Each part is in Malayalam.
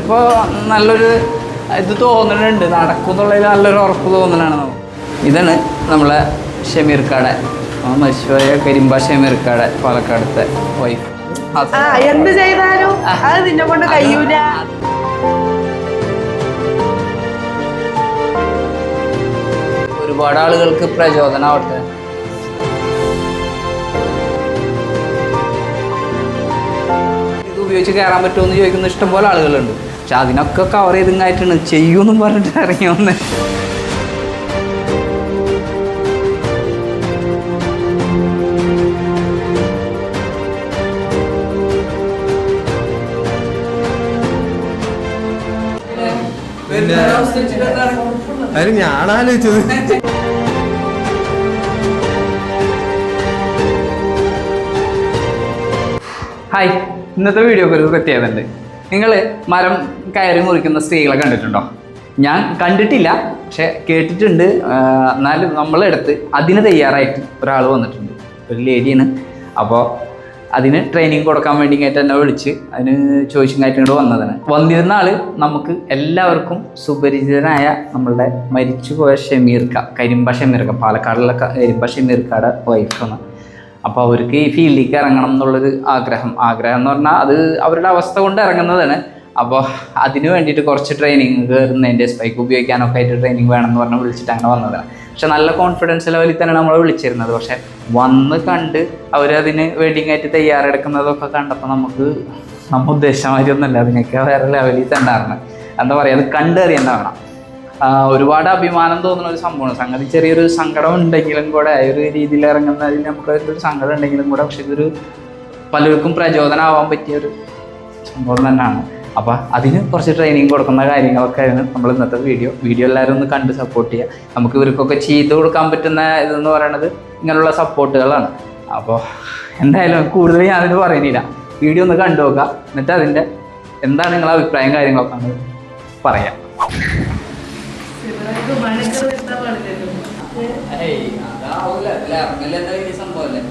ഇപ്പോൾ നല്ലൊരു ഇത് തോന്നുന്നുണ്ട് നടക്കും എന്നുള്ളതിൽ നല്ലൊരു ഉറപ്പ് തോന്നലാണ് നമുക്ക്. ഇതാണ് നമ്മളെ ഷമീർക്കാട മശുവായ കരിമ്പ ഷമീർക്കാട പാലക്കാടത്തെ വൈഫ് എന്ത് ചെയ്താലും അത് നിന്നെ കൊണ്ട് കഴിയൂല. ഒരുപാട് ആളുകൾക്ക് പ്രചോദനമാവട്ടെ ഇത് ഉപയോഗിച്ച് കയറാൻ പറ്റുമോ എന്ന് ചോദിക്കുന്ന ഇഷ്ടംപോലെ ആളുകളുണ്ട്. പക്ഷെ അതിനൊക്കെ കവർ ചെയ്തിങ്ങായിട്ടാണ് ചെയ്യൂന്നും പറഞ്ഞിട്ട് ഇറങ്ങി വന്നേ അതിന് ഞാൻ ആലോചിച്ചത്. ഹായ് ഇന്നത്തെ വീഡിയോ ഒരു പ്രത്യേകത നിങ്ങൾ മരം കയറി മുറിക്കുന്ന സ്ത്രീകളെ കണ്ടിട്ടുണ്ടോ? ഞാൻ കണ്ടിട്ടില്ല പക്ഷെ കേട്ടിട്ടുണ്ട്. എന്നാലും നമ്മളെടുത്ത് അതിന് തയ്യാറായിട്ട് ഒരാൾ വന്നിട്ടുണ്ട്. ഒരു ലേഡിയാണ് അപ്പോൾ അതിന് ട്രെയിനിങ് കൊടുക്കാൻ വേണ്ടി ആയിട്ട് എന്നെ വിളിച്ച് അതിന് ചോദിച്ചും ഇങ്ങോട്ട് വന്നതാണ്. വന്നിരുന്ന ആൾ നമുക്ക് എല്ലാവർക്കും സുപരിചിതനായ നമ്മളുടെ മരിച്ചുപോയ ഷമീർക്ക കരിമ്പ ഷമീർക്ക പാലക്കാടുള്ള കരിമ്പ ഷമീർക്കയുടെ വൈഫാണ് അപ്പോൾ അവർക്ക് ഈ ഫീൽഡിലേക്ക് ഇറങ്ങണം എന്നുള്ളൊരു ആഗ്രഹം. ആഗ്രഹം എന്ന് പറഞ്ഞാൽ അത് അവരുടെ അവസ്ഥ കൊണ്ട് ഇറങ്ങുന്നതാണ്. അപ്പോൾ അതിന് വേണ്ടിയിട്ട് കുറച്ച് ട്രെയിനിങ് കയറുന്നതിന്റെ സ്പൈക്ക് ഉപയോഗിക്കാനൊക്കെ ആയിട്ട് ട്രെയിനിങ് വേണമെന്ന് പറഞ്ഞ് വിളിച്ചിട്ട് അങ്ങനെ വന്നതാണ്. പക്ഷെ നല്ല കോൺഫിഡൻസ് ലെവലിൽ തന്നെ നമ്മൾ വിളിച്ചിരുന്നത്. പക്ഷെ വന്ന് കണ്ട് അവരതിന് വെഡിങ്ങായിട്ട് തയ്യാറെടുക്കുന്നതൊക്കെ കണ്ടപ്പോൾ നമുക്ക് നമ്മൾ ഉദ്ദേശമാതിരി മാതിരി ഒന്നുമല്ല. അതിനൊക്കെ വേറെ ലെവലിൽ തന്നെയായിരുന്നു. എന്താ പറയുക അത് കണ്ടറിയേണ്ട വേണം ഒരുപാട് അഭിമാനം തോന്നുന്ന ഒരു സംഭവമാണ്. സംഗതി ചെറിയൊരു സങ്കടം ഉണ്ടെങ്കിലും കൂടെ ഒരു രീതിയിൽ ഇറങ്ങുന്നതിൽ നമുക്ക് ഒരു സങ്കടം ഉണ്ടെങ്കിലും കൂടെ പക്ഷെ ഇതൊരു പലർക്കും പ്രചോദനമാവാൻ പറ്റിയ ഒരു സംഭവം തന്നെയാണ്. അപ്പോൾ അതിന് കുറച്ച് ട്രെയിനിങ് കൊടുക്കുന്ന കാര്യങ്ങളൊക്കെ ആയിരുന്നു നമ്മൾ ഇന്നത്തെ വീഡിയോ വീഡിയോ എല്ലാവരും ഒന്ന് കണ്ട് സപ്പോർട്ട് ചെയ്യുക. നമുക്ക് ഇവർക്കൊക്കെ ചെയ്ത് കൊടുക്കാൻ പറ്റുന്ന ഇതെന്ന് പറയുന്നത് ഇങ്ങനെയുള്ള സപ്പോർട്ടുകളാണ് അപ്പോൾ എന്തായാലും കൂടുതൽ ഞാനതിന് പറയുന്നില്ല. വീഡിയോ ഒന്ന് കണ്ടു നോക്കുക. എന്നിട്ട് അതിന്റെ എന്താണ് നിങ്ങളുടെ അഭിപ്രായം കാര്യങ്ങളൊക്കെ പറയാം. സംഭവല്ലേ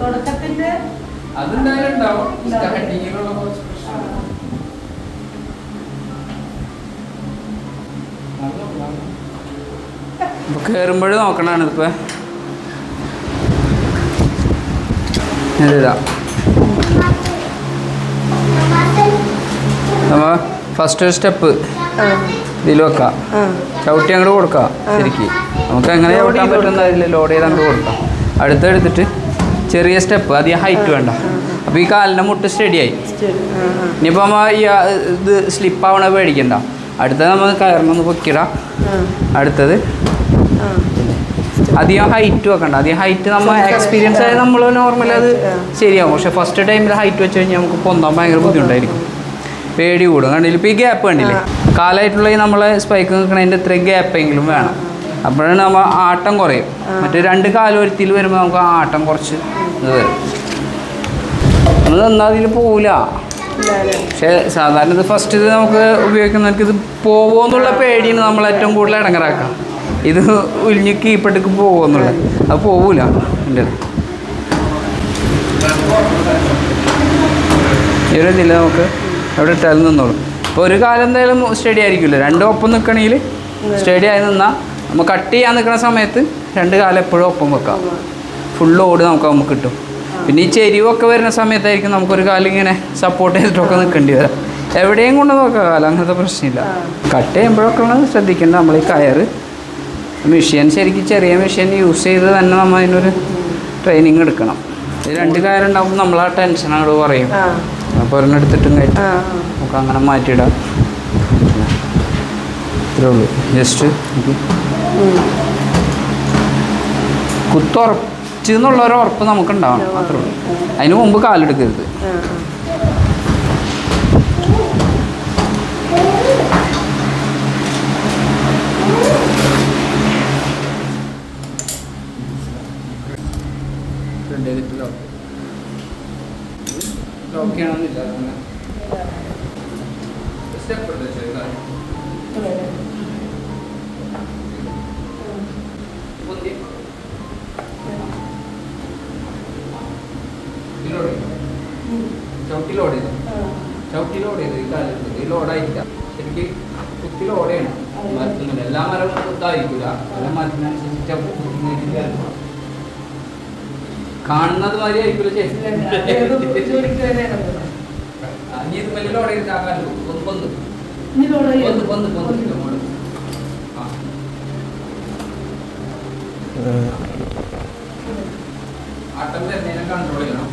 തുടക്കത്തിന്റെ അതെന്തായാലും ഉണ്ടാവും. സ്റ്റാർട്ടിങ്ങിലുള്ള കുറച്ച് പ്രശ്നം കയറുമ്പോഴും നോക്കണാണ് ഇപ്പൊ ഇതാ. നമ്മ ഫസ്റ്റ് സ്റ്റെപ്പ് ഇതിൽ വെക്കാം. ചവിട്ടി അങ്ങോട്ട് കൊടുക്കാം ശരിക്ക്. നമുക്ക് എങ്ങനെ ചവിട്ടാൻ പറ്റുന്ന അതിൽ ലോഡ് ചെയ്ത് അങ്ങോട്ട് കൊടുക്കാം. അടുത്തെടുത്തിട്ട് ചെറിയ സ്റ്റെപ്പ് അധികം ഹൈറ്റ് വേണ്ട. അപ്പോൾ ഈ കാലിന്റെ മുട്ട് സ്റ്റഡിയായി ഇനിയിപ്പോൾ നമ്മ ഈ ഇത് സ്ലിപ്പ് ആവണ പേടിക്കണ്ട. അടുത്തത് നമ്മൾ കയറണമെന്ന് പൊക്കിടാം. അടുത്തത്. അധികം ഹൈറ്റ് വെക്കണ്ട. അധികം ഹൈറ്റ് നമ്മൾ എക്സ്പീരിയൻസ് ആയത് നമ്മൾ നോർമൽ അത് ശരിയാവും. പക്ഷെ ഫസ്റ്റ് ടൈമിൽ ഹൈറ്റ് വെച്ച് കഴിഞ്ഞാൽ നമുക്ക് പൊന്താൻ ഭയങ്കര ബുദ്ധിമുട്ടായിരിക്കും. പേടി കൂടും. കണ്ടില്ല? ഇപ്പോൾ ഈ ഗ്യാപ്പ് കണ്ടില്ലേ? കാലായിട്ടുള്ള ഈ നമ്മളെ സ്പൈക്ക് നിൽക്കണതിന്റെ ഇത്രയും ഗ്യാപ്പെങ്കിലും വേണം. അപ്പോഴാണ് നമ്മൾ ആട്ടം കുറയും. മറ്റേ രണ്ട് കാലുവരുത്തിയിൽ വരുമ്പോൾ നമുക്ക് ആട്ടം കുറച്ച് ഇത് വരും. നമ്മൾ നന്നാതിൽ പോവില്ല പക്ഷേ സാധാരണ ഇത് ഫസ്റ്റ് ഇത് നമുക്ക് ഉപയോഗിക്കുന്നവർക്ക് ഇത് പോകുമോ എന്നുള്ള പേടിയാണ് നമ്മൾ ഏറ്റവും കൂടുതൽ ഇടങ്ങറാക്കാം ഇത് ഉലിഞ്ഞ് കീപ്പട്ടേക്ക് പോകുമോ എന്നുള്ളത് അത് പോകൂല എന്റെ ഒരു ഇതില്ല നമുക്ക് അവിടെ ഇട്ടാലും നിന്നോളും. ഇപ്പോൾ ഒരു കാലം എന്തായാലും സ്റ്റഡി ആയിരിക്കില്ല രണ്ടും ഒപ്പം നിൽക്കണമെങ്കിൽ സ്റ്റഡി ആയി നിന്നാൽ നമ്മൾ കട്ട് ചെയ്യാൻ നിൽക്കുന്ന സമയത്ത് രണ്ട് കാലം എപ്പോഴും ഒപ്പം വെക്കാം. ഫുൾ ഓട് നമുക്ക് നമുക്ക് കിട്ടും. പിന്നെ ഈ ചെരിവൊക്കെ വരുന്ന സമയത്തായിരിക്കും നമുക്കൊരു കാലം ഇങ്ങനെ സപ്പോർട്ട് ചെയ്തിട്ടൊക്കെ നിൽക്കേണ്ടി വരാം. എവിടെയും കൊണ്ട് നോക്കാം കാലം അങ്ങനത്തെ പ്രശ്നമില്ല. കട്ട് ചെയ്യുമ്പോഴൊക്കെ ഉള്ളത് ശ്രദ്ധിക്കേണ്ടത് നമ്മൾ ഈ കയറ് മെഷീൻ ശരിക്കും ചെറിയ മെഷീൻ യൂസ് ചെയ്ത് തന്നെ നമ്മൾ അതിനൊരു ട്രെയിനിങ് എടുക്കണം. രണ്ട് കയറുണ്ടാകുമ്പോൾ നമ്മൾ ആ കുറയും. ആ. അപ്പോൾ ഒരെണ്ണം എടുത്തിട്ടും കയറ്റി നമുക്ക് അങ്ങനെ മാറ്റിയിടാം. ഇത്രേ ഉള്ളൂ. ജസ്റ്റ് കുത്തുറച്ച് എന്നുള്ള ഒരു ഉറപ്പ് നമുക്ക് ഉണ്ടാവണം. അത്രേ ഉള്ളൂ. അതിന് മുമ്പ് കാലെടുക്കരുത്. ഓക്കെ ലോക്ക് ചെയ്യണമെന്നില്ല അങ്ങനെ. സ്റ്റെപ്പ് ചവിട്ടി ലോഡ് ചെയ്തു. ചവിട്ടി ലോഡ് ചെയ്തു. ഈ കാലത്ത് ഈ ലോഡായിട്ടില്ല ശരിക്ക് കുത്തി ലോഡ് ചെയ്യണം. മരത്തുന്നില്ല എല്ലാ മരവും കുത്തായിരിക്കില്ല എല്ലാ മരത്തിനനുസരിച്ച് ചവിട്ടി. കാണുന്നത് മാതിരി ആയിരിക്കില്ല ഇത് വലിയ ലോഡ് ചെയ്ത് ആക്കാനല്ലോ ഒന്ന് ഒന്ന് പൊന്ന് ഒന്ന് പൊന്ന് ഇല്ല, മോൾ. ആ. ആട്ടം വരുന്നതിനെ കൺട്രോൾ ചെയ്യണം.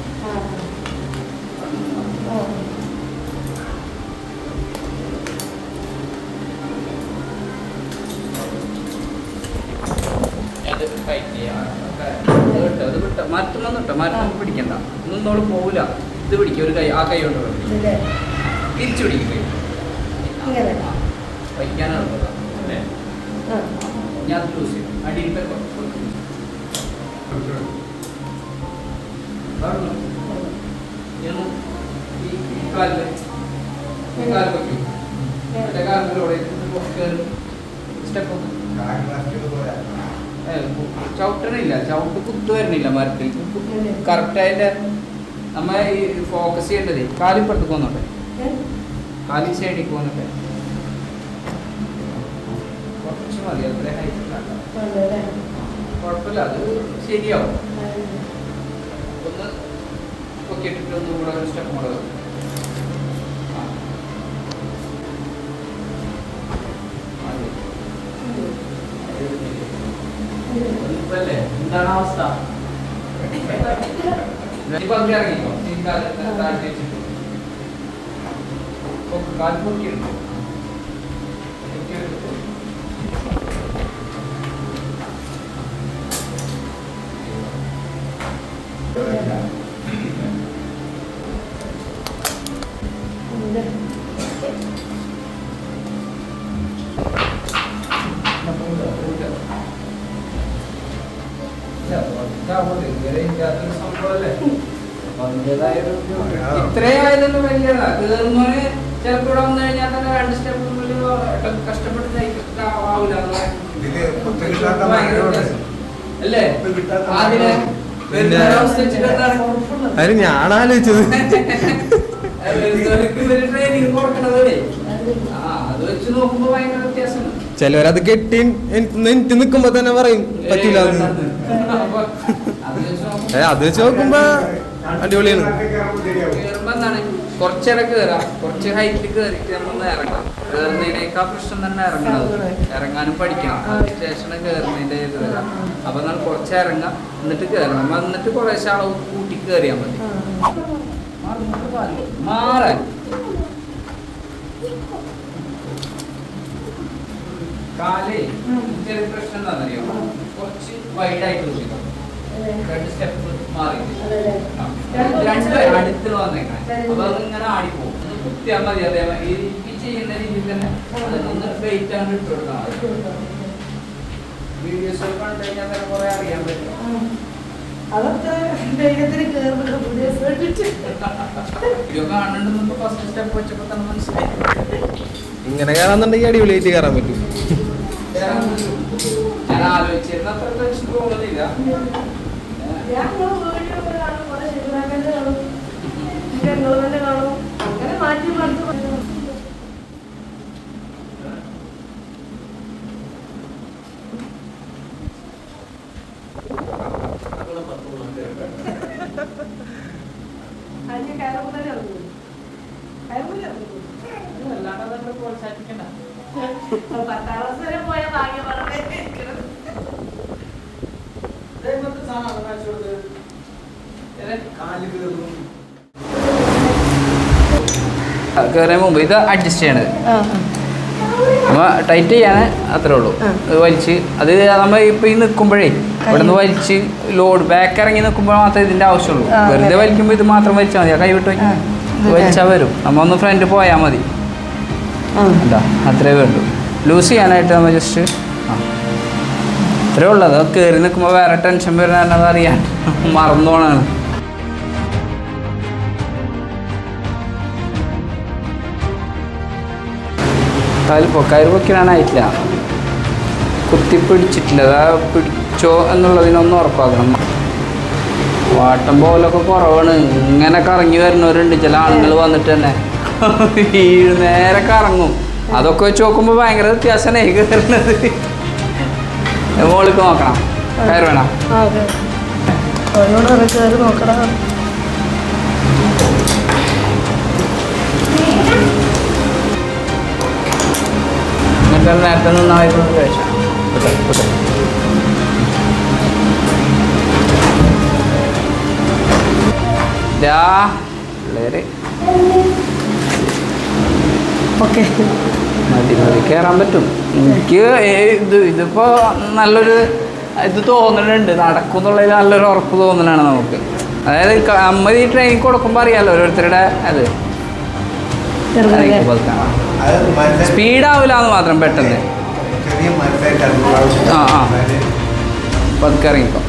അത് കേട്ടോ മരത്തുമ്മ പിടിക്കണ്ട. നിന്നോട് പോവില്ല. ഇത് പിടിക്കും. ഒരു കൈ ആ കൈ കൊണ്ട്. തിരിച്ചു പിടിക്കും. വയ്ക്കാനാണ് അല്ലേ? ഞാൻ ചെയ്യും സ്റ്റെപ്പ് ചവിട്ടണില്ല. ചവിട്ട് കുത്തു വരണില്ല മരത്തിൽ. കറക്റ്റ് അതിന്റെ നമ്മ ഈ ഫോക്കസ് ചെയ്യേണ്ടത് കാലിപ്പുറത്ത് പോന്നോട്ടെ. കാലി സൈഡിൽ പോന്നോട്ടെ. കുറച്ച് മതി അത്ര കുഴപ്പമില്ല അത് ശരിയാവും. ഒന്ന് പൊക്കിയിട്ടിട്ട് ഒന്നും കൂടെ ഒരു സ്റ്റെപ്പ് കൂടെ വെക്കും. ആ. മതി. ഇപ്പല്ലേ എന്താണ് അവസ്ഥ? ഇപ്പൊ അങ്ങ് ഇറങ്ങിക്കോ? ഈ കാൽ താഴ്ത്തി വെച്ചിട്ട്. പൊക്ക്, കാൽ പൊക്കിയെടുക്കും കഴിഞ്ഞാൽ തന്നെ രണ്ട് കഷ്ടപ്പെട്ട്. അല്ലേ? അതിന്? അതിന് ഞാൻ ആലോചിച്ചത്. ചിലവരത് കെട്ടി എനിക്ക് നിക്കുമ്പോ തന്നെ പറയും പറ്റില്ല അത്. വെച്ച് നോക്കുമ്പോ അടിപൊളിയാണ്. കേറുമ്പോ എന്താണ് കുറച്ചേരം കേറാം. കുറച്ച് ഹൈറ്റിൽ കയറിയിട്ട് നമ്മൾ ഇറങ്ങാം. കയറുന്നതിനേക്കാൾ പ്രശ്നം തന്നെ ഇറങ്ങണത്. ഇറങ്ങാനും പഠിക്കണം. അതിന് കയറുന്നതിന്റെ ഇത് വരാം. അപ്പൊ നമ്മൾ കുറച്ച് ഇറങ്ങാം. എന്നിട്ട് കയറണം നമ്മൾ എന്നിട്ട് കുറേശ്ശെ അളവ് കൂട്ടി കയറിയാൽ മതി. മാറാൻ കാലേ ചെറിയ പ്രശ്നം എന്താണെന്നറിയോ? കുറച്ച് വൈഡായിട്ട് നോക്കിക്കോ. രണ്ട് സ്റ്റെപ്പ് മാറി. രണ്ട് അടുത്ത് വന്നേക്കാൻ അപ്പൊ അതിങ്ങനെ ആടിപ്പോകും ഒന്ന് കുത്തിയാൽ മതി. അതേമാതിരി ഈ ഈ ചെയ്യുന്ന രീതിയിൽ തന്നെ ഒന്ന് വെയിറ്റ് ആണ് ഇട്ട് കൊടുക്കാം വീഡിയോസ് കണ്ടു കഴിഞ്ഞാൽ തന്നെ കുറെ അറിയാൻ പറ്റും. അതൊക്കെ ധൈര്യത്തിന് കേറുന്നുണ്ട്. പുതിയ ശ്രദ്ധിച്ച് വീഡിയോ കാണുന്നുണ്ടെന്ന് ഫസ്റ്റ് സ്റ്റെപ്പ് വെച്ചപ്പോ തന്നെ മനസ്സിലായി. ഇങ്ങനെ കയറാന്നുണ്ടെങ്കിൽ അടിപൊളിയായിട്ട് കയറാൻ പറ്റും. ഞാൻ ആലോചിച്ചിരുന്ന അത്ര ടെൻഷൻ തോന്നുന്നില്ല ഞാൻ നിങ്ങൾ വീഡിയോ കാണും കുറെ ശരിയാക്കന്നെ കാണും നിങ്ങൾ തന്നെ കാണും അങ്ങനെ മാറ്റി മറിച്ച് അതിന് കയറുമ്പോൾ തന്നെ ഇറങ്ങും കയറുമ്പോൾ ഇറങ്ങും അല്ലാണ്ട് അതൊക്കെ പ്രോത്സാഹിപ്പിക്കണ്ട പത്താം ക്ലാസ് വരെ പോയ ഭാഗ്യം പറഞ്ഞേ കയറിയ മുമ്പ് ഇത് അഡ്ജസ്റ്റ് ചെയ്യണത്. നമ്മ ടൈറ്റ് ചെയ്യാൻ അത്രേ ഉള്ളൂ. വലിച്ച് അത് നമ്മൾ ഇപ്പം ഈ നിൽക്കുമ്പോഴേ ഇവിടെ നിന്ന് വലിച്ച് ലോഡ് ബാക്ക് ഇറങ്ങി നിൽക്കുമ്പോൾ മാത്രമേ ഇതിന്റെ ആവശ്യമുള്ളൂ. വെറുതെ വലിക്കുമ്പോൾ ഇത് മാത്രം വലിച്ചാൽ മതി. ആ കൈ വിട്ട് വയ്ക്കും വലിച്ചാൽ വരും. നമ്മ ഒന്ന് ഫ്രണ്ട് പോയാൽ മതി എന്താ അത്രേ വേണ്ടു. ലൂസ് ചെയ്യാനായിട്ട് നമ്മൾ ജസ്റ്റ് ആ. അത്രേ ഉള്ളൂ. അത് കയറി നിൽക്കുമ്പോൾ വേറെ ടെൻഷൻ വരുന്ന അറിയാൻ. മറന്നു പോണാണ് കാൽ പൊ- കയറ് കുത്തി പിടിച്ചിട്ടില്ല അതാ പിടിച്ചോ എന്നുള്ളതിനൊന്നും ഉറപ്പാക്കണം. വാട്ടം പോലൊക്കെ കുറവാണ്. ഇങ്ങനെ കറങ്ങി വരുന്നവരുണ്ട്. ചില ആളുകൾ വന്നിട്ട് തന്നെ. നേരെ കറങ്ങും. അതൊക്കെ വെച്ച് നോക്കുമ്പോൾ ഭയങ്കര വ്യത്യാസമാണ്. കയറുന്നത് മോളിക്ക് നോക്കണം. കയറി വേണം. ആ എന്നിട്ട് നേരത്തെ നന്നായിട്ട് പിള്ളേര്. ഓക്കെ. മതി മതി കയറാൻ പറ്റും. എനിക്ക് ഇത് ഇതിപ്പോ നല്ലൊരു ഇത് തോന്നുന്നുണ്ട് നടക്കും എന്നുള്ളതിൽ നല്ലൊരു ഉറപ്പ് തോന്നലാണ് നമുക്ക്. അതായത് അമ്മ ഈ ട്രെയിനിങ് കൊടുക്കുമ്പോൾ അറിയാലോ ഓരോരുത്തരുടെ അത്. സ്പീഡാവില്ല എന്ന് മാത്രം പെട്ടെന്ന് ആ, ആ. പതുക്കെ ഇറങ്ങിക്കോ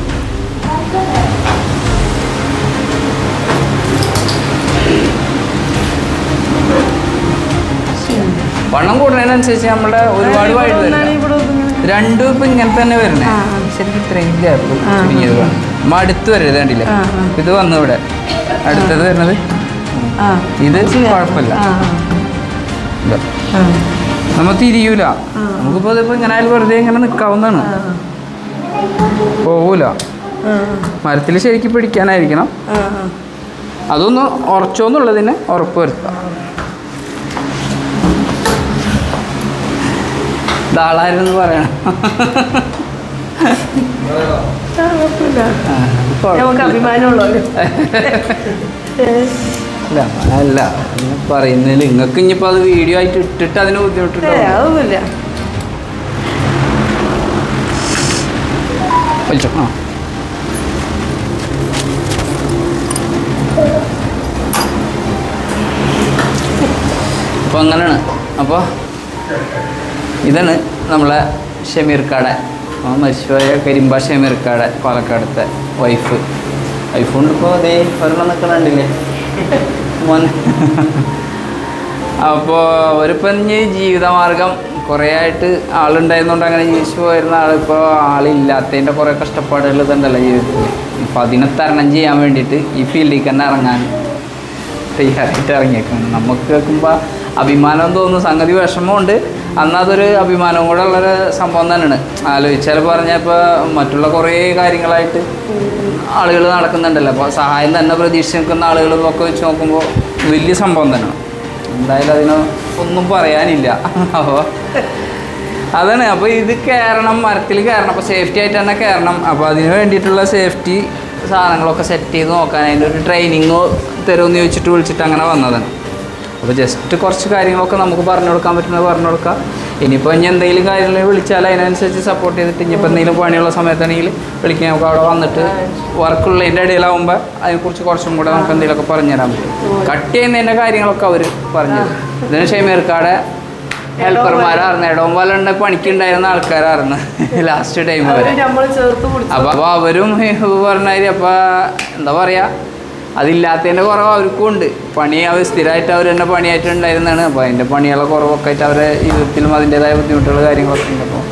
വണ്ണം കൂടുന്നതിനനുസരിച്ച് നമ്മുടെ ഒരുപാട് വൈഡ് ഒതുങ്ങുന്നത്. രണ്ടും ഇപ്പൊ ഇങ്ങനെ തന്നെ വരണേ. ശരിക്കും ഇത്രയും ഗ്യാപ്പ് ആ. ചുരുങ്ങിയത് വേണം നമ്മ അടുത്ത് വരരുത് കണ്ടില്ലേ. ഇത് വന്നു ഇവിടെ അടുത്തത് വരുന്നത് ആ ഇത് കുഴപ്പമില്ല ആ. നമ്മൾ തിരിയൂല. നമുക്കിപ്പോ അതിപ്പോ ഇങ്ങനെ ആയാലും വെറുതെ ഇങ്ങനെ നിക്കാവുന്നതാണ്. പോവൂല. മരത്തിൽ ശരിക്കും പിടിക്കാനായിരിക്കണം. അതൊന്ന് ഉറച്ചോന്നുള്ളതിന് ഉറപ്പ് വരുത്താം. ഇതാളായിരുന്നു പറയണം. നമുക്ക് കുഴപ്പമില്ല. അല്ല അല്ല. പറയുന്നതിൽ നിങ്ങൾക്ക് ഇനിയിപ്പോൾ അത് വീഡിയോ ആയിട്ട് ഇട്ടിട്ട് അതിന് ബുദ്ധിമുട്ടുണ്ടോ? ഏ അതൊന്നുമില്ല. വലിച്ചോ. ആ. അപ്പോൾ അങ്ങനെയാണ്. അപ്പോൾ ഇതാണ് നമ്മളെ ഷമീർക്കാടെ മരിച്ചുപോയ കരിമ്പ ഷമീർക്കാടെ പാലക്കാടത്തെ വൈഫ് വൈഫുണ്ട് ഇപ്പോൾ അതേ ഒരെണ്ണം നിൽക്കണുണ്ടില്ലേ അപ്പോൾ ഒരു ഇനി ജീവിതമാർഗം കുറേ ആയിട്ട് ആളുണ്ടായിരുന്നുകൊണ്ട് അങ്ങനെ ജീവിച്ചു പോയിരുന്ന ആളിപ്പോൾ ആളില്ലാത്തതിന്റെ കുറേ കഷ്ടപ്പാടുകൾ ഇതുണ്ടല്ലോ ജീവിതത്തിൽ അപ്പോൾ അതിനെ തരണം ചെയ്യാൻ വേണ്ടിയിട്ട് ഈ ഫീൽഡിൽ തന്നെ ഇറങ്ങാൻ തയ്യാറായിട്ട് ഇറങ്ങിയേക്കുന്നു നമുക്ക് കേൾക്കുമ്പോൾ അഭിമാനം തോന്നുന്നു സംഗതി വിഷമമുണ്ട്. അന്ന് അതൊരു അഭിമാനവും കൂടെ ഉള്ളൊരു സംഭവം തന്നെയാണ്. ആലോചിച്ചാൽ പറഞ്ഞാൽ ഇപ്പോൾ മറ്റുള്ള കുറേ കാര്യങ്ങളായിട്ട് ആളുകൾ നടക്കുന്നുണ്ടല്ലോ. അപ്പോൾ സഹായം തന്നെ പ്രതീക്ഷിച്ച് നിൽക്കുന്ന ആളുകൾ ഒക്കെ വെച്ച് നോക്കുമ്പോൾ വലിയ സംഭവം തന്നെയാണ്. എന്തായാലും അതിന് ഒന്നും പറയാനില്ല. അപ്പോൾ അതാണ്. അപ്പോൾ ഇത് കയറണം മരത്തിൽ കയറണം അപ്പോൾ സേഫ്റ്റി ആയിട്ട് തന്നെ കയറണം അപ്പോൾ അതിന് വേണ്ടിയിട്ടുള്ള സേഫ്റ്റി സാധനങ്ങളൊക്കെ സെറ്റ് ചെയ്ത് നോക്കാൻ അതിന്റെ ഒരു ട്രെയിനിങ്ങോ തരുമെന്ന് ചോദിച്ചിട്ട് വിളിച്ചിട്ട് അങ്ങനെ വന്നതാണ്. അപ്പോൾ ജസ്റ്റ് കുറച്ച് കാര്യങ്ങളൊക്കെ നമുക്ക് പറഞ്ഞു കൊടുക്കാൻ പറ്റുന്നത് പറഞ്ഞു കൊടുക്കാം. ഇനിയിപ്പോൾ ഇനി എന്തെങ്കിലും കാര്യങ്ങൾ വിളിച്ചാൽ അതിനനുസരിച്ച് സപ്പോർട്ട് ചെയ്തിട്ട് ഇനിയിപ്പോൾ എന്തെങ്കിലും പണിയുള്ള സമയത്താണെങ്കിൽ വിളിക്കാൻ നമുക്ക് അവിടെ വന്നിട്ട് വർക്കുള്ളതിന്റെ ഇടയിലാവുമ്പോൾ അതിനെക്കുറിച്ച് കുറച്ചും കൂടെ നമുക്ക് എന്തെങ്കിലുമൊക്കെ പറഞ്ഞു തരാൻ പറ്റും. കട്ട് ചെയ്യുന്നതിന്റെ കാര്യങ്ങളൊക്കെ അവർ പറഞ്ഞു തരും. ഇതിന് ഷെമീർക്കാടെ ഹെൽപ്പർമാരായിരുന്നു ഇടവും വല്ല പണിക്കുണ്ടായിരുന്ന ആൾക്കാരായിരുന്നു. ലാസ്റ്റ് ടൈം വരെ അപ്പോൾ അവരും പറഞ്ഞാൽ അപ്പോൾ എന്താ പറയാ? അതില്ലാത്തതിന്റെ കുറവ് അവർക്കും ഉണ്ട്. പണി അവർ സ്ഥിരമായിട്ട് അവർ തന്നെ പണിയായിട്ടുണ്ടായിരുന്നതാണ് അപ്പോൾ അതിന്റെ പണികളെ കുറവൊക്കെ ആയിട്ട് അവരെ ജീവിതത്തിലും അതിന്റെതായ ബുദ്ധിമുട്ടുകൾ കാര്യങ്ങളൊക്കെ ഉണ്ട്. അപ്പോൾ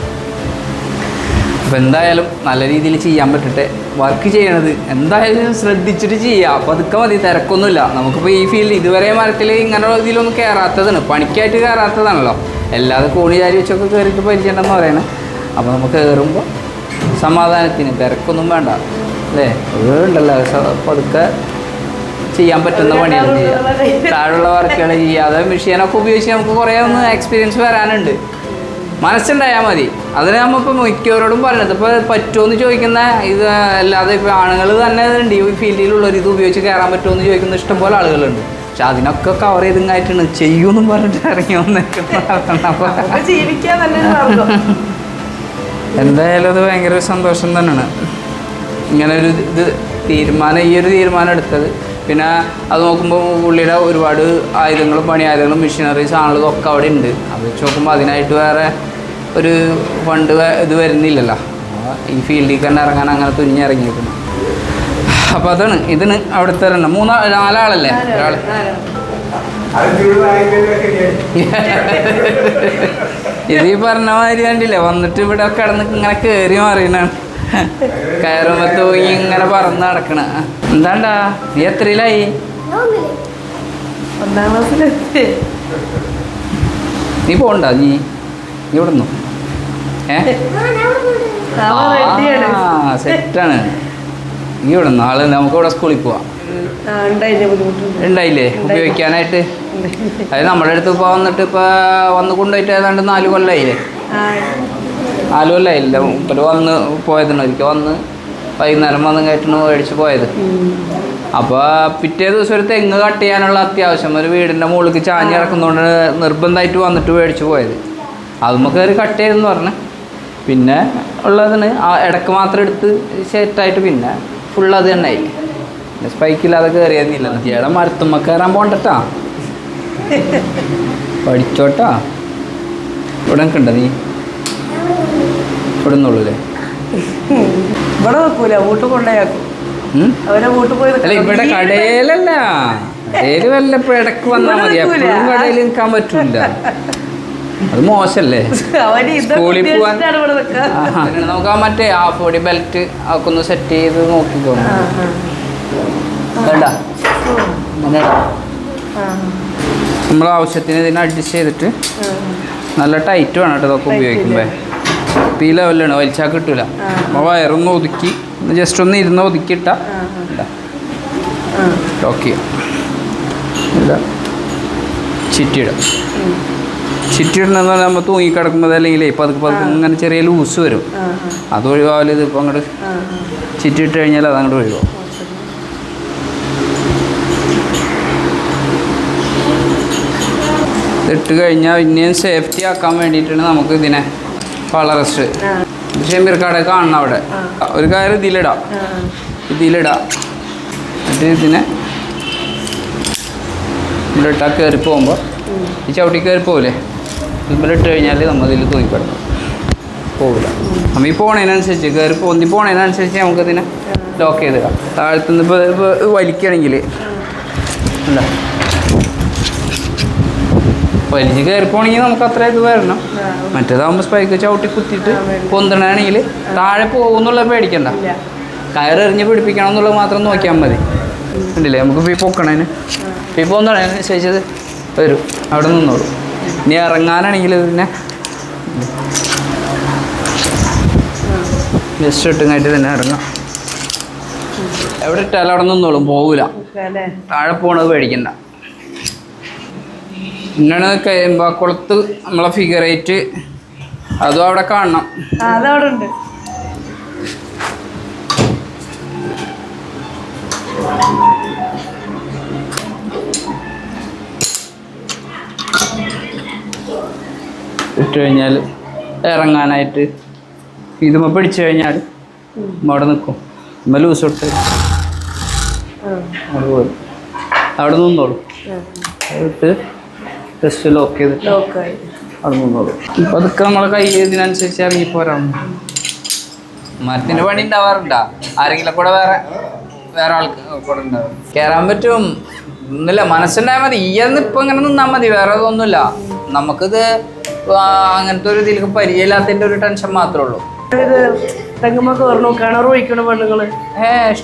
അപ്പോൾ എന്തായാലും നല്ല രീതിയിൽ ചെയ്യാൻ പറ്റട്ടെ. വർക്ക് ചെയ്യണത് എന്തായാലും ശ്രദ്ധിച്ചിട്ട് ചെയ്യുക അപ്പോൾ അതൊക്കെ മതി. തിരക്കൊന്നുമില്ല. നമുക്കിപ്പോൾ ഈ ഫീൽഡ് ഇതുവരെ മരത്തിൽ ഇങ്ങനെയുള്ള ഇതിലൊന്നും കയറാത്തതാണ് പണിക്കായിട്ട് കയറാത്തതാണല്ലോ എല്ലാതും കോണി ചാരി വെച്ചൊക്കെ കയറിയിട്ട് പരിചയമുണ്ടെന്ന് പറയണേ. അപ്പോൾ നമുക്ക് കയറുമ്പോൾ സമാധാനത്തിന് തിരക്കൊന്നും വേണ്ട. അല്ലേ? ഉണ്ടല്ലോ. പതുക്കെ ചെയ്യാൻ പറ്റുന്ന പണിയാണ് ചെയ്യുക. താഴെയുള്ള വർക്കുകൾ ചെയ്യുക. അത് മെഷീനൊക്കെ ഉപയോഗിച്ച് നമുക്ക് കുറേ ഒന്ന് എക്സ്പീരിയൻസ് വരാനുണ്ട്. മനസ്സുണ്ടായാൽ മതി. അതിന് നമ്മളിപ്പോൾ മിക്കവരോടും പറയുന്നത് ഇപ്പോൾ പറ്റുമെന്ന് ചോദിക്കുന്ന ഇത് അല്ലാതെ ഇപ്പോൾ ആണുങ്ങൾ തന്നെ ഉണ്ട് ഈ ഫീൽഡിലുള്ളവർ ഇത് ഉപയോഗിച്ച് കയറാൻ പറ്റുമെന്ന് ചോദിക്കുന്ന ഇഷ്ടംപോലെ ആളുകളുണ്ട്. പക്ഷെ അതിനൊക്കെ കവർ ചെയ്തിങ്ങായിട്ടാണ് ചെയ്യൂന്നും പറഞ്ഞിട്ട് ഇറങ്ങി വന്നേക്കുന്ന. ജീവിക്കാൻ നല്ലൊരു മാർഗം എന്തായാലും അത് ഭയങ്കര സന്തോഷം തന്നെയാണ്. ഇങ്ങനെ ഒരു ഇത് തീരുമാനം ഈ ഒരു തീരുമാനം എടുത്തത്. പിന്നെ അത് നോക്കുമ്പോൾ പുള്ളിയുടെ ഒരുപാട് ആയുധങ്ങളും പണി ആയുധങ്ങളും മെഷീനറീസ് ആണുള്ളതും ഒക്കെ അവിടെ ഉണ്ട്. അത് വെച്ച് നോക്കുമ്പോൾ അതിനായിട്ട് വേറെ ഒരു ഫണ്ട് ഇത് വരുന്നില്ലല്ലോ. ഈ ഫീൽഡിൽ തന്നെ ഇറങ്ങാൻ അങ്ങനെ തുനിഞ്ഞിറങ്ങിയിരിക്കുന്നു അപ്പോൾ അതാണ് ഇതിന് അവിടുത്തെ ഒരെണ്ണം. മൂന്നാ നാലാളല്ലേ? ഒരാൾ ഇത് ഈ പറഞ്ഞ മാതിരി കണ്ടില്ലേ? വന്നിട്ട് ഇവിടെ കിടന്ന് ഇങ്ങനെ കയറി മാറിയാണ് കയറുമ്പോ തൂങ്ങി ഇങ്ങനെ പറന്ന് നടക്കണ. എന്താണ്ടാ? നീ എത്രയിലായി? ഒന്നാം ക്ലാസ്സിലെത്തി നീ പോണ്ട നീ? നീ ഇവിടെ നിന്നോ സെറ്റാണ്. നീ ഇവിടെ നാളെ നമുക്ക് ഇവിടെ സ്കൂളിൽ പോവാം. ഉണ്ടായില്ലേ ഉണ്ടായില്ലേ? ഉപയോഗിക്കാനായിട്ട്? അത് നമ്മുടെ അടുത്ത് ഇപ്പോൾ വന്നിട്ട് ഇപ്പോൾ വന്ന് കൊണ്ടുപോയിട്ട് ഏതാണ്ട് നാല് കൊല്ലമായില്ലേ ആ ഇല്ല. മുപ്പത് വന്ന് പോയതാണ്. ഒരിക്കൽ വന്ന് വൈകുന്നേരം വന്ന് കയറ്റണ് മേടിച്ച് പോയത്. അപ്പോൾ പിറ്റേ ദിവസം ഒരു തെങ്ങ് കട്ട് ചെയ്യാനുള്ള അത്യാവശ്യം. ഒരു വീടിന്റെ മുകളിലേക്ക് ചാഞ്ഞ് കിടക്കുന്നതുകൊണ്ട് നിർബന്ധമായിട്ട് വന്നിട്ട് മേടിച്ച് പോയത്. അതുമ്മ കയറി കട്ട് ചെയ്തെന്ന് പറഞ്ഞു. പിന്നെ ഉള്ളതിന് ആ ഇടയ്ക്ക് മാത്രം എടുത്ത് സെറ്റായിട്ട് പിന്നെ ഫുൾ അത് തന്നെ ആയി. പിന്നെ സ്പൈക്കില്ലാതെ കയറിയെന്നില്ല ചേട്ടൻ മരത്തുമ്മ കയറാൻ പോണ്ടട്ടാ. പഠിച്ചോട്ടാ. ഇവിടെ നിൽക്കണ്ട നീ. നിന്നുള്ളൂല്ലേ ഇവിടെ വെക്കൂല വീട്ടിൽ കൊണ്ടേക്കും? അവരെ വീട്ടിൽ പോയി അല്ല ഇവിടെ കടയിലല്ല. കടയിൽ വല്ലപ്പോഴും ഇടയ്ക്ക് വന്നാൽ മതി. എപ്പോഴും കടയിൽ നിൽക്കാൻ പറ്റൂല. അത് മോശല്ലേ സ്കൂളിൽ പോവാൻ നമുക്ക് ആ മറ്റേ ആ പൊടി ബെൽറ്റ് ഒക്കെ ഒന്ന് സെറ്റ് ചെയ്ത് നോക്കിക്കോണം ആ. വേണ്ട. നമ്മളെ ആവശ്യത്തിന് ഇതിനെ അഡ്ജസ്റ്റ് ചെയ്തിട്ട് നല്ല ടൈറ്റ് വേണം കേട്ടോ ഇതൊക്കെ ഉപയോഗിക്കുമ്പോൾ ഇപ്പം ഈ ലെവലിലാണ് വലിച്ചാൽ കിട്ടൂല. അപ്പോൾ വയറൊന്ന് ഒതുക്കി ജസ്റ്റ് ഒന്ന് ഇരുന്ന് ഒതുക്കിയിട്ട. ലോക്ക് ചെയ്യാം ചിറ്റിയിടാം ചിറ്റിയിടണമെന്ന് പറഞ്ഞാൽ നമ്മൾ തൂങ്ങി കിടക്കുമ്പോൾ അല്ലെങ്കിൽ പതുക്കെ പതുക്കെ ഇങ്ങനെ ചെറിയ ലൂസ് വരും. അത് ഒഴിവാവില്ല ഇതിപ്പോൾ അങ്ങോട്ട്. ചിറ്റിയിട്ട് കഴിഞ്ഞാൽ അത് അങ്ങോട്ട് ഒഴിവാകും ഇട്ട് കഴിഞ്ഞാൽ പിന്നെയും സേഫ്റ്റി ആക്കാൻ വേണ്ടിയിട്ടാണ് നമുക്ക് ഇതിനെ കളറസ്റ്റ് ആ. ഷെമീർ കാണണം അവിടെ. ഒരു കാര്യം ഇതിലിടാം. ഇതിലിടാം. എന്നിട്ട് ഇതിനെ ഇതിലിട്ടാൽ കയറി പോകുമ്പോൾ ഈ ചവിട്ടി കയറി പോകില്ലേ ഇട്ട് കഴിഞ്ഞാൽ നമ്മൾ ഇതിൽ തൂങ്ങിക്കിടക്കും പോകില്ല നമ്മൾ ഈ പോണതിനനുസരിച്ച് കയറി പോന്തി പോണതിനനുസരിച്ച് നമുക്ക് ഇതിനെ ലോക്ക് ചെയ്തിടാം താഴത്തുനിന്ന് ഇപ്പോൾ ഇപ്പോൾ വലിക്കുകയാണെങ്കിൽ അല്ല വലിച്ച് കയറി പോകണമെങ്കിൽ നമുക്ക് അത്ര ഇത് വരണം. മറ്റേതാകുമ്പോൾ സ്പൈക്ക് ചവിട്ടി കുത്തിയിട്ട്. പൊന്തണാണെങ്കിൽ താഴെ പോകുന്നുള്ള പേടിക്കണ്ട. കയറെറിഞ്ഞ് പിടിപ്പിക്കണം എന്നുള്ളത് മാത്രം നോക്കിയാൽ മതി. ഉണ്ടല്ലേ നമുക്ക് ഈ പൊക്കണേന്. ഈ ശേഷിച്ചത് വരും. അവിടെ നിന്നോളൂ. ഇനി ഇറങ്ങാനാണെങ്കിൽ ഇതിനെ ജസ്റ്റ് ഇട്ടുങ്ങായിട്ട് തന്നെ ഇറങ്ങാം. എവിടെ ഇട്ടാലും അവിടെ നിന്നോളും. പോകൂല താഴെ പോണത് പേടിക്കണ്ട. പിന്നാണ് കരിമ്പാക്കുളത്ത് കുളത്ത് നമ്മളെ ഫിഗർ എയ്റ്റ് അതും അവിടെ കാണണം. അതവിടെ ഉണ്ട്. ഇട്ട് കഴിഞ്ഞാൽ ഇറങ്ങാനായിട്ട് ഇതുമ്പോൾ പിടിച്ചു കഴിഞ്ഞാൽ അവിടെ നിൽക്കും ഇമ്മ ലൂസ് ഇട്ട് അവിടെ പോയി അവിടെ നിന്നോളൂ. ഇട്ട് ജസ്റ്റ് ലോക്ക് ചെയ്തിട്ട് നിന്നോളൂ ഇപ്പം അതൊക്കെ നമ്മളെ കൈ ഇതിനനുസരിച്ച് ഇറങ്ങി പോരാം മരത്തിന് പണി ഉണ്ടാവാറുണ്ടോ. ആരെങ്കിലും കൂടെ വേറെ വേറെ ആൾക്ക് കൂടെ ഉണ്ടാവും. കയറാൻ പറ്റും. ഒന്നുമില്ല മനസ്സുണ്ടായാൽ മതി. ഈയെന്ന് ഇപ്പം ഇങ്ങനെ നിന്നാൽ മതി. വേറെ ഒന്നുമില്ല നമുക്കിത് അങ്ങനത്തെ ഒരു ഇതിലേക്ക് പരിചയമില്ലാത്തതിന്റെ ഒരു ടെൻഷൻ മാത്രമേ ഉള്ളൂ. ഇത് തെങ്ങുമ്പോ കയറണു കിണർ ഒഴിക്കണ പെണ്ണുങ്ങൾ.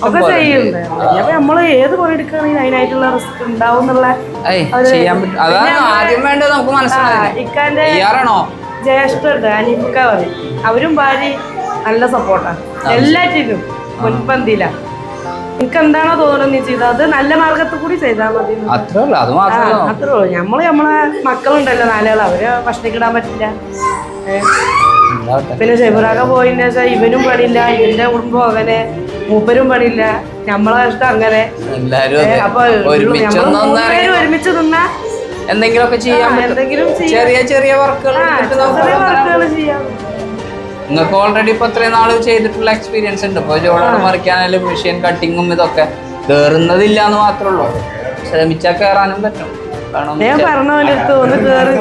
ഒക്കെ ചെയ്യുന്നുണ്ട് അപ്പൊ നമ്മൾ ഏത് പണി എടുക്കുകയാണെങ്കിൽ അതിനായിട്ടുള്ള റിസ്ക് ഉണ്ടാവും എന്നുള്ള മനസ്സിലായി ഇക്കാന്റെ തയ്യാറാണോ ജ്യേഷ്ഠുണ്ട് അനീഫിക്ക പറയും. അവരും ഭാര്യ നല്ല സപ്പോർട്ടാണ് എല്ലാറ്റിനും മുൻപന്തിയില. എനിക്ക് എന്താണോ തോന്നുന്നത് നീ ചെയ്തത് അത് നല്ല മാർഗത്തിൽ കൂടി ചെയ്താൽ മതി. അത്രേ ഉള്ളൂ നമ്മൾ നമ്മളെ മക്കളുണ്ടല്ലോ നാലുകൾ അവർ ഭക്ഷണിക്കിടാൻ പറ്റില്ല. പിന്നെ ഷെബിറാക്ക പോയിന്റെ വെച്ചാൽ ഇവനും പണിയില്ല ഇവന്റെ കുടുംബം അങ്ങനെ മൂപ്പരും പണിയില്ല നമ്മളെ ഇഷ്ടം അങ്ങനെ. എല്ലാരും. അപ്പൊ ഇറങ്ങി ഒരുമിച്ച് നിന്നാ എന്തെങ്കിലുമൊക്കെ ആ, എന്തെങ്കിലും ചെറിയ ചെറിയ വർക്കുകൾ വർക്കുകൾ ചെയ്യാം. നിങ്ങൾക്ക് ഓൾറെഡി ഇപ്പൊ ഇത്രയും നാൾ ചെയ്തിട്ടുള്ള എക്സ്പീരിയൻസ് ഉണ്ട്. ഇപ്പൊ ജോളോട് മറിക്കാനായാലും മെഷീൻ കട്ടിങ്ങും ഇതൊക്കെ. കേറുന്നതില്ല എന്ന് മാത്രമേ ഉള്ളൂ. ശ്രമിച്ചാൽ കേറാനും പറ്റും. ഞാൻ പറഞ്ഞു അടുത്ത് ഒന്ന് കേറി.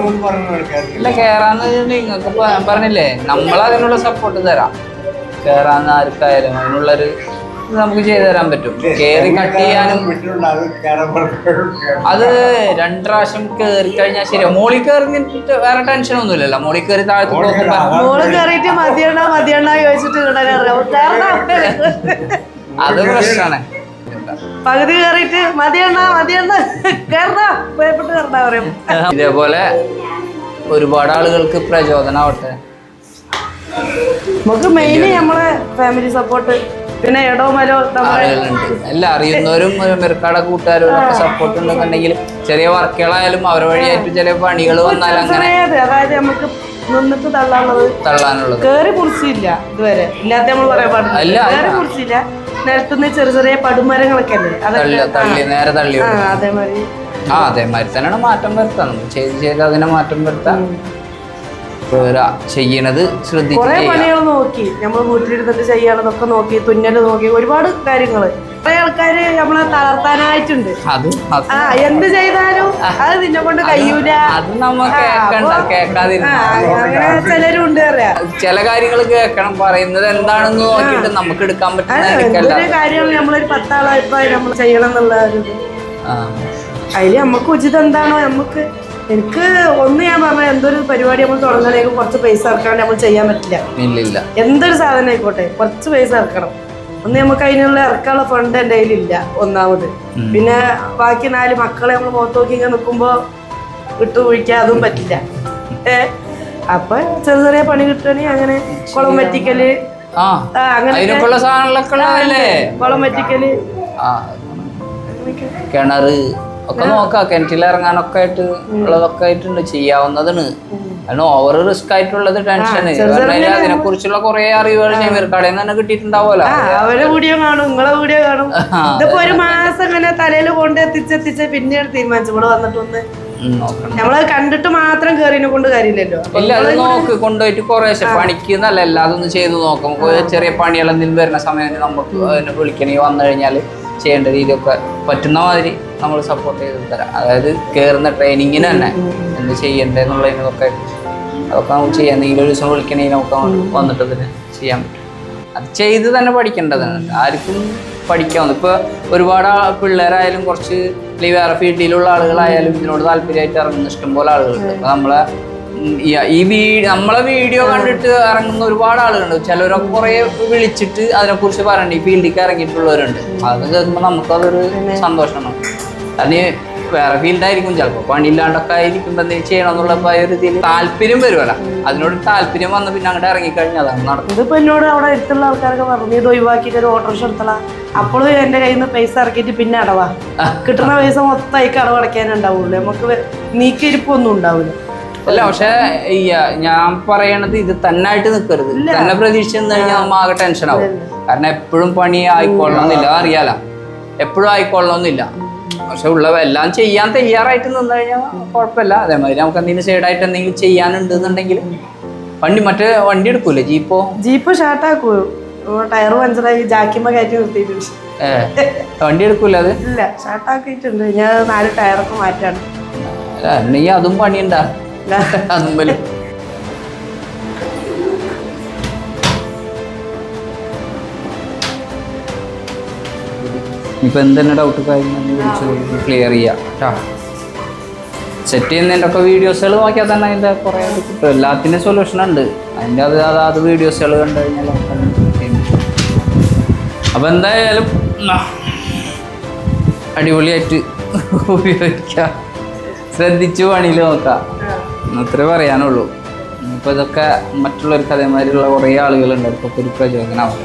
ഇല്ല കേറാന്ന് നിങ്ങൾക്ക് പറഞ്ഞില്ലേ നമ്മൾ അതിനുള്ള സപ്പോർട്ട് തരാം. കേറാന്ന് ആർക്കായാലും അതിനുള്ളൊരു നമുക്ക് ചെയ്തു തരാൻ പറ്റും. കേറി കട്ട് ചെയ്യാനും അത് രണ്ട് പ്രാവശ്യം കേറി കഴിഞ്ഞാൽ ശരിയാ. മോളി കയറി നിന്നിട്ട് വേറെ ടെൻഷൻ ഒന്നുമില്ലല്ലോ. മോളിൽ കയറി താഴത്ത് മോൾ കയറിയിട്ട് മതിയണ്ണ മതിയണ്ണ ചോദിച്ചിട്ട് അത് പ്രശ്നമാണ് പകുതി കയറിയിട്ട് മതിയണ്ണ മതിയണ്ണ കയറണ ഭയപ്പെട്ട് കയറണ പറയും. ഇതേപോലെ ഒരുപാട് ആളുകൾക്ക് പ്രചോദനമാവട്ടെ നമുക്ക് മെയിൻ നമ്മളെ ഫാമിലി സപ്പോർട്ട് പിന്നെ എടോ മലോ ആളുകളുണ്ട്. എല്ലാം അറിയുന്നവരും മെർക്കാട കൂട്ടുകാരും ഒക്കെ സപ്പോർട്ട് ഉണ്ടെന്നുണ്ടെങ്കിൽ ചെറിയ വർക്കുകളായാലും അവരെ വഴിയായിട്ട് ചില പണികൾ വന്നാലും അങ്ങനെ അതായത് നമുക്ക് നിന്നിട്ട് തള്ളാനുള്ളത്. തള്ളാനുള്ളത്. കേറി കുറിച്ചില്ല ഇതുവരെ. ഇല്ലാത്ത നമ്മൾ പറയാൻ പാടില്ല. കേറി കുറിച്ചില്ല. നിരത്തുന്ന ചെറിയ ചെറിയ പടുമരങ്ങളൊക്കെ അല്ലേ? അതൊക്കെ തള്ളി നേരെ തള്ളി ആ. അതേമാതിരി. ആ അതേമാതിരി തന്നെയാണ് മാറ്റം വരുത്താൻ. ചെയ്ത് ചെയ്ത് അതിനെ മാറ്റം വരുത്താൻ. ചെയ്യണത് ശ്രദ്ധിച്ച് കുറെ പണികൾ നോക്കി. നമ്മൾ വീട്ടിലിരുന്നിട്ട് ചെയ്യാനതൊക്കെ നോക്കി തുന്നൽ നോക്കി ഒരുപാട് കാര്യങ്ങൾ. കുറെ ആൾക്കാര് നമ്മളെ തളർത്താനായിട്ടുണ്ട്. ആ എന്ത് ചെയ്താലും അത് നിന്നെ കൊണ്ട് കഴിയൂല. അങ്ങനെ ചിലരുണ്ട് അറിയാം ചില കാര്യങ്ങൾ കേൾക്കണം പറയുന്നത് എന്താണെന്ന് നോക്കിയിട്ട് നമുക്ക് എടുക്കാൻ പറ്റുന്ന കാര്യങ്ങൾ നമ്മളൊരു പത്താളായപ്പോ നമ്മൾ ചെയ്യണം എന്നുള്ള. അതിൽ നമുക്ക് ഉചിതം എന്താണോ നമുക്ക് എനിക്ക് ഒന്ന് ഞാൻ പറഞ്ഞ എന്തൊരു പരിപാടി നമ്മൾ തുടങ്ങാനേക്കും കുറച്ച് പൈസ ഇറക്കാൻ നമ്മൾ ചെയ്യാൻ പറ്റില്ല. ഇല്ല എന്തൊരു സാധനം ആയിക്കോട്ടെ കുറച്ച് പൈസ ഇറക്കണം ഒന്ന് നമുക്ക് അതിനുള്ള ഇറക്കാനുള്ള ഫണ്ട് എന്റെ കയ്യിലില്ല ഒന്നാമത്. പിന്നെ ബാക്കി നാല് മക്കളെ നമ്മൾ മുഖത്ത് നോക്കി ഇങ്ങനെ നിൽക്കുമ്പോൾ വിട്ടുപൊഴിക്കാൻ അതും പറ്റില്ല. ഏ? അപ്പൊ ചെറിയ ചെറിയ പണി കിട്ടുകയാണെങ്കിൽ അങ്ങനെ കുളം വറ്റിക്കൽ അങ്ങനെ കുളം വറ്റിക്കൽ കിണറ് ഒക്കെ നോക്കാം. കിണറ്റിൽ ഇറങ്ങാനൊക്കെ ആയിട്ട് ഉള്ളതൊക്കെ ആയിട്ടുണ്ട്. ചെയ്യാവുന്നതാണ്. കാരണം ഓവർ റിസ്ക് ആയിട്ടുള്ളത് ടെൻഷൻ അതിനെ കുറിച്ചുള്ള കുറെ അറിവുകൾ ചെമീർക്കാടയിൽ നിന്ന് തന്നെ കിട്ടിയിട്ടുണ്ടാവുമല്ലോ. അവരെ വീഡിയോ കാണും നിങ്ങളെ വീഡിയോ കാണും. ഇതിപ്പോ ഒരു മാസം ഇങ്ങനെ തലയിൽ കൊണ്ട് എത്തിച്ചെത്തിച്ച് പിന്നീട് തീരുമാനിച്ചു. ഇവിടെ വന്നിട്ടൊന്ന് നമ്മളത് കണ്ടിട്ട് മാത്രം കേറിനെ കൊണ്ട് കാര്യമില്ലല്ലോ. ഇല്ല അത് നോക്ക് കൊണ്ടുപോയിട്ട് കുറേശ്ശെ പണിക്ക് നല്ല അതൊന്നും ചെയ്ത് നോക്കും. ചെറിയ പണികൾ എന്തെങ്കിലും വരുന്ന സമയത്ത് നമുക്ക് വിളിക്കണേ വന്നു കഴിഞ്ഞാൽ ചെയ്യേണ്ട രീതിയൊക്കെ പറ്റുന്ന മാതിരി. നമ്മൾ സപ്പോർട്ട് ചെയ്ത് തരാം. അതായത് കയറുന്ന ട്രെയിനിങ്ങിന് തന്നെ എന്ത് ചെയ്യണ്ടെന്നുള്ളതിനൊക്കെ അതൊക്കെ നമുക്ക് ചെയ്യാം. എന്തെങ്കിലും ഒരു ദിവസം വിളിക്കണേ നമുക്ക് വന്നിട്ട് തന്നെ ചെയ്യാൻ പറ്റും. അത് ചെയ്ത് തന്നെ പഠിക്കേണ്ടതാണ്. ആർക്കും പഠിക്കാവുന്ന ഇപ്പോൾ ഒരുപാട് പിള്ളേരായാലും കുറച്ച് അല്ലെങ്കിൽ വേറെ ഫീൽഡിലുള്ള ആളുകളായാലും ഇതിനോട് താല്പര്യമായിട്ട് ഇറങ്ങുന്ന ഇഷ്ടംപോലെ ആളുകളുണ്ട്. അപ്പോൾ നമ്മളെ ഈ- ഈ വീ നമ്മളെ വീഡിയോ കണ്ടിട്ട് ഇറങ്ങുന്ന ഒരുപാട് ആളുകളുണ്ട്. ചിലരൊക്കെ കുറേ വിളിച്ചിട്ട് അതിനെക്കുറിച്ച് പറയണ്ട ഈ ഫീൽഡിലേക്ക് ഇറങ്ങിയിട്ടുള്ളവരുണ്ട്. അത് കേൾക്കുമ്പോൾ നമുക്കതൊരു സന്തോഷമാണ്. അതിന് വേറെ ഫീൽഡായിരിക്കും ചിലപ്പോൾ പണിയില്ലാണ്ടൊക്കെ ആയിരിക്കും എന്തെങ്കിലും ചെയ്യണം എന്നുള്ള ഒരു ഇതിൽ താല്പര്യം വരുമല്ല അതിനോട് താല്പര്യം വന്ന് പിന്നെ അങ്ങോട്ട് ഇറങ്ങിക്കഴിഞ്ഞാൽ അതാണ് നടക്കുന്നത് ഇതിപ്പോൾ എന്നോട് അവിടെ അടുത്തുള്ള ആൾക്കാരൊക്കെ പറഞ്ഞു ഇത് ഒഴിവാക്കിയിട്ട് ഒരു ഓട്ടോറിക്ഷ എടുത്തളാ. അപ്പോഴും എന്റെ കയ്യിൽ നിന്ന് പൈസ ഇറക്കിയിട്ട് പിന്നെ അടവാ. കിട്ടുന്ന പൈസ മൊത്തം അയക്ക് അടവടക്കാനേ ഉണ്ടാവുള്ളൂ നമുക്ക് നീക്കിരിപ്പൊന്നും ഉണ്ടാവില്ല അല്ല പക്ഷെ ഞാൻ പറയണത് ഇത് തന്നായിട്ട് നിൽക്കരുത് തന്നെ പ്രതീക്ഷിച്ച് നിന്ന് കഴിഞ്ഞാൽ നമ്മ ആകെ ടെൻഷൻ ആവും. കാരണം എപ്പോഴും പണി ആയിക്കൊള്ളണമെന്നില്ല അറിയാലോ? എപ്പോഴും ആയിക്കൊള്ളണമെന്നില്ല പക്ഷെ ഉള്ളവ എല്ലാം ചെയ്യാൻ തയ്യാറായിട്ട് നിന്ന് കഴിഞ്ഞാൽ കുഴപ്പമില്ല. അതേമാതിരി നമുക്ക് എന്തെങ്കിലും സൈഡായിട്ട് എന്തെങ്കിലും ചെയ്യാനുണ്ട് എന്നുണ്ടെങ്കിൽ വണ്ടി മറ്റേ വണ്ടി എടുക്കൂലേ? ജീപ്പോ? ജീപ്പ് ഷാർട്ടാക്കൂ ടയർ പഞ്ചറായി ജാക്കിമ്മ കയറ്റി നിർത്തിയിട്ടുണ്ട്. വണ്ടി എടുക്കൂല അത്? ഇല്ല ഷാർട്ടാക്കിയിട്ടുണ്ട് ഞാൻ നാല് ടയറൊക്കെ മാറ്റാണ്. അല്ല അതും പണിയുണ്ടാ. അതും വലും ഇപ്പൊ എന്തെന്നെ ഡൗട്ട് കാര്യങ്ങൾ വിളിച്ച് ക്ലിയർ ചെയ്യാം കേട്ടോ സെറ്റ് ചെയ്യുന്നതിന്റെ ഒക്കെ വീഡിയോസുകൾ നോക്കിയാൽ തന്നെ അതിന്റെ കുറേ കിട്ടും. എല്ലാത്തിന്റെ സൊല്യൂഷൻ ഉണ്ട്. അതിന്റെ അത് അതാത് വീഡിയോസുകൾ കണ്ടു കഴിഞ്ഞാൽ. അപ്പോൾ എന്തായാലും അടിപൊളിയായിട്ട് ഉപയോഗിക്കാം. ശ്രദ്ധിച്ചു പണിയിൽ നോക്കാം. അത്രേ പറയാനുള്ളൂ. ഇപ്പോൾ ഇതൊക്കെ മറ്റുള്ളവർക്ക് അതേമാതിരിയുള്ള കുറേ ആളുകളുണ്ട്. അവർക്കൊക്കെ ഒരു പ്രചോദനമാവും.